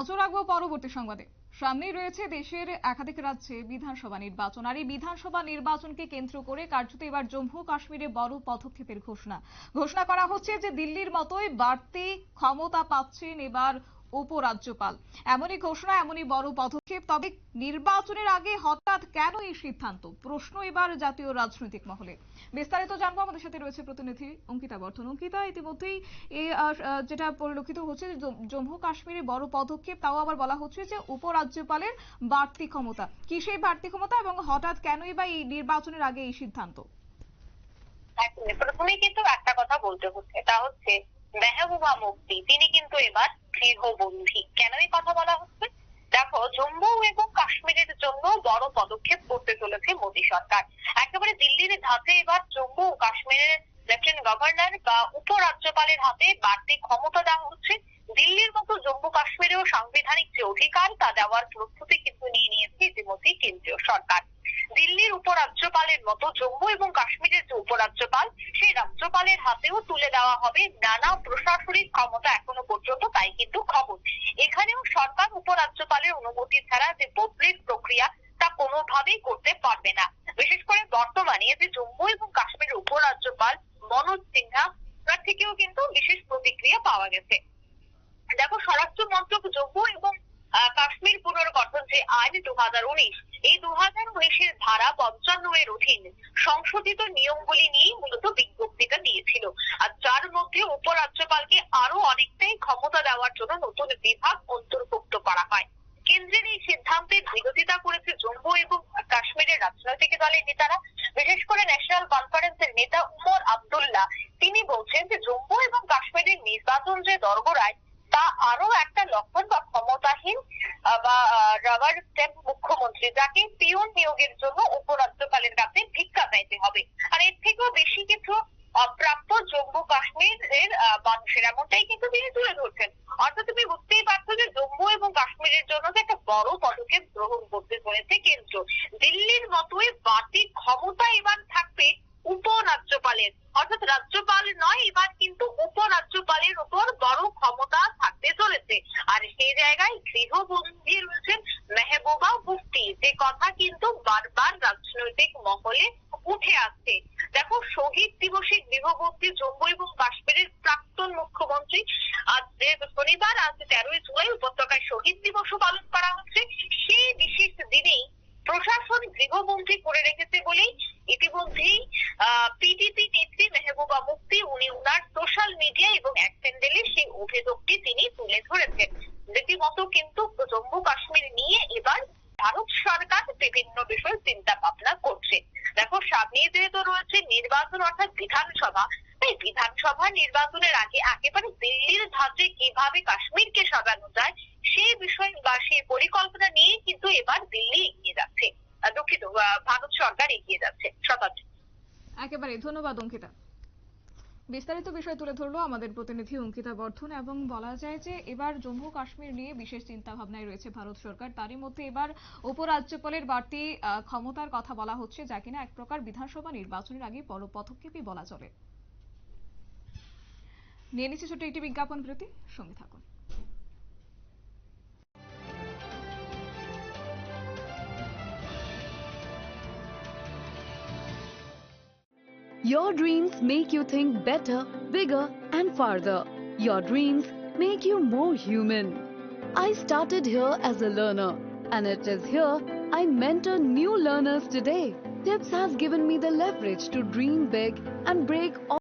নজর রাখব পরবর্তী সংবাদে। সামনেই রয়েছে দেশের একাধিক রাজ্যে বিধানসভা নির্বাচন। আর এই বিধানসভা নির্বাচনকে কেন্দ্র করে কার্যত এবার জম্মু কাশ্মীরে বড় পদক্ষেপের ঘোষণা। ঘোষণা করা হচ্ছে যে দিল্লির মতোই বাড়তি ক্ষমতা পাচ্ছেন এবার উপরাজ্যপাল। এমনই ঘোষণা, এমনই বড় পদক্ষেপ, তবে নির্বাচনের আগে হঠাৎ কেন এই সিদ্ধান্ত? প্রশ্ন এবার জাতীয় রাজনৈতিক মহলে। বিস্তারিত জানব, আমাদের সাথে রয়েছে প্রতিনিধি অঙ্কিতা বর্ধন। অঙ্কিতা, ইতিমধ্যেই এই যেটা পরিলক্ষিত হচ্ছে জম্মু কাশ্মীরে বড় পদক্ষেপ, তাও আবার বলা হচ্ছে যে উপরাজ্যপালের বাড়তি ক্ষমতা। কি সেই বাড়তি ক্ষমতা এবং হঠাৎ কেনই বা এই নির্বাচনের আগে এই সিদ্ধান্ত। প্রথমেই কিন্তু একটা কথা বলতে হচ্ছে। তা হচ্ছে মেহবুবা মুফতি, তিনি কিন্তু এবার গৃহবন্দী কেন এই কথা বলা হচ্ছে? দেখো, জম্মু এবং কাশ্মীরের জন্য বড় পদক্ষেপ করতে চলেছে মোদী সরকার। একেবারে দিল্লির ধাতে এবার জম্মু ও কাশ্মীরের লেফটেন্যান্ট গভর্নর বা উপরাজ্যপালের হাতে বাড়তি ক্ষমতা দেওয়া হচ্ছে। দিল্লির মতো জম্মু কাশ্মীরেও সাংবিধানিক যে অধিকার, তা দেওয়ার প্রস্তুতি কিন্তু নিয়ে নিয়েছে ইতিমধ্যেই কেন্দ্রীয় সরকার। দিল্লির উপরাজ্যপালের মতো জম্মু এবং কাশ্মীরের যে উপরাজ্যপাল, সেই রাজ্যপালের হাতেও তুলে দেওয়া হবে নানা প্রশাসনিক ক্ষমতা এখনও পর্যন্ত, তাই কিন্তু খবর। এখানেও সরকার উপরাজ্যপালের অনুমতি ছাড়া যে বদলির প্রক্রিয়া, তা কোনোভাবেই করতে পারবে না। বিশেষ করে বর্তমানে যে জম্মু এবং কাশ্মীরের উপরাজ্যপাল মনোজ সিনহা, তার থেকেও কিন্তু বিশেষ প্রতিক্রিয়া পাওয়া গেছে। দেখো স্বরাষ্ট্র মন্ত্রক জম্মু এবং কাশ্মীর পুনর্গঠন যে আইন দু হাজার উনিশ, এই দু হাজার উনিশের ধারা পঞ্চান্ন এর অধীন সংশোধিত নিয়মগুলি নিয়ে মূলত বিজ্ঞপ্তিটা দিয়েছিল। আর যার মধ্যে উপরাজ্যপালকে আরও অনেকটাই ক্ষমতা দেওয়ার জন্য নতুন বিভাগ অন্তর্ভুক্ত করা হয়। কেন্দ্রের এই সিদ্ধান্তের বিরোধিতা করেছে জম্মু এবং কাশ্মীরের রাজনৈতিক দলের নেতারা। বিশেষ করে ন্যাশনাল কনফারেন্সের নেতা উমর আব্দুল্লাহ। তিনি বলছেন যে জম্মু এবং কাশ্মীরের নির্বাচন যে দরগোড়ায়, তা আরও একটা লক্ষণ বা ক্ষমতাহীন বা রাবার স্ট্যাম্প মুখ্যমন্ত্রী যাকে পিয়ন নিয়োগের জন্য উপরাজ্যপালের কাছে ভিক্ষা চাইতে হবে। আর এর থেকেও বেশি কিছু অপ্রাপ্য জম্মু কাশ্মীরের মানুষের, এমনটাই কিন্তু তিনি তুলে ধরছেন। অর্থাৎ তুমি বুঝতেই পারছ যে জম্মু এবং কাশ্মীরের জন্য যে একটা বড় পদক্ষেপ গ্রহণ করতে চলেছে কেন্দ্র দিল্লির মতোই বাড়তি ক্ষমতা এবার থাকবে উপরাজ্যপালের। অর্থাৎ রাজ্যপাল নয়, এবার কিন্তু উপরাজ্যপালের উপর বড় ক্ষমতা থাকতে চলেছে। আর সেই জায়গায় গৃহবন্দী রয়েছেন মেহবুবা মুফতি যে কথা কিন্তু বারবার রাজনৈতিক মহলে উঠে আসছে দেখো, শহীদ দিবসে গৃহবন্দী জম্মু এবং কাশ্মীরের প্রাক্তন মুখ্যমন্ত্রী আজ শনিবার, আজ তেরোই জুলাই উপত্যকায় শহীদ দিবসও পালন করা হচ্ছে। সেই বিশেষ দিনেই প্রশাসন গৃহবন্দী করে রেখেছে বলেই ইতিমধ্যেই পিডিপি নেত্রী মেহবুবা মুফতি, উনি উনার সোশ্যাল মিডিয়া এবং এক প্যান্ডেলে সেই অভিযোগটি তিনি তুলে ধরেছেন রীতিমতো কিন্তু জম্মু কাশ্মীর নিয়ে এবার ভারত সরকার বিভিন্ন বিষয় চিন্তা ভাবনা করছে। দেখো, সামনে যেহেতু রয়েছে নির্বাচন অর্থাৎ বিধানসভা, তাই বিধানসভা নির্বাচনের আগে একেবারে দিল্লির ধাঁচে কীভাবে কাশ্মীরকে সাজানো যায় সেই বিষয় বা সেই পরিকল্পনা নিয়ে কিন্তু এবার দিল্লি এগিয়ে যাচ্ছে। দুঃখিত ভারত সরকার এগিয়ে যাচ্ছে। শতাব্দী একেবারে, ধন্যবাদ অঙ্কিতা। বিস্তারিত বিষয় তুলে ধরলো আমাদের প্রতিনিধি অঙ্কিতা বর্ধন এবং বলা যায় যে এবার জম্মু কাশ্মীর নিয়ে বিশেষ চিন্তা ভাবনায় রয়েছে ভারত সরকার। তারই মধ্যে এবার উপরাজ্যপালের বাড়তি ক্ষমতার কথা বলা হচ্ছে যা কিনা এক প্রকার বিধানসভা নির্বাচনের আগে বড় পদক্ষেপই বলা চলে। নিয়ে নিচ্ছে ছোট একটি বিজ্ঞাপন প্রতি সঙ্গে থাকুন। Your dreams make you think better, bigger, and farther. Your dreams make you more human. I started here as a learner, and it is here I mentor new learners today. Tips has given me the leverage to dream big and break all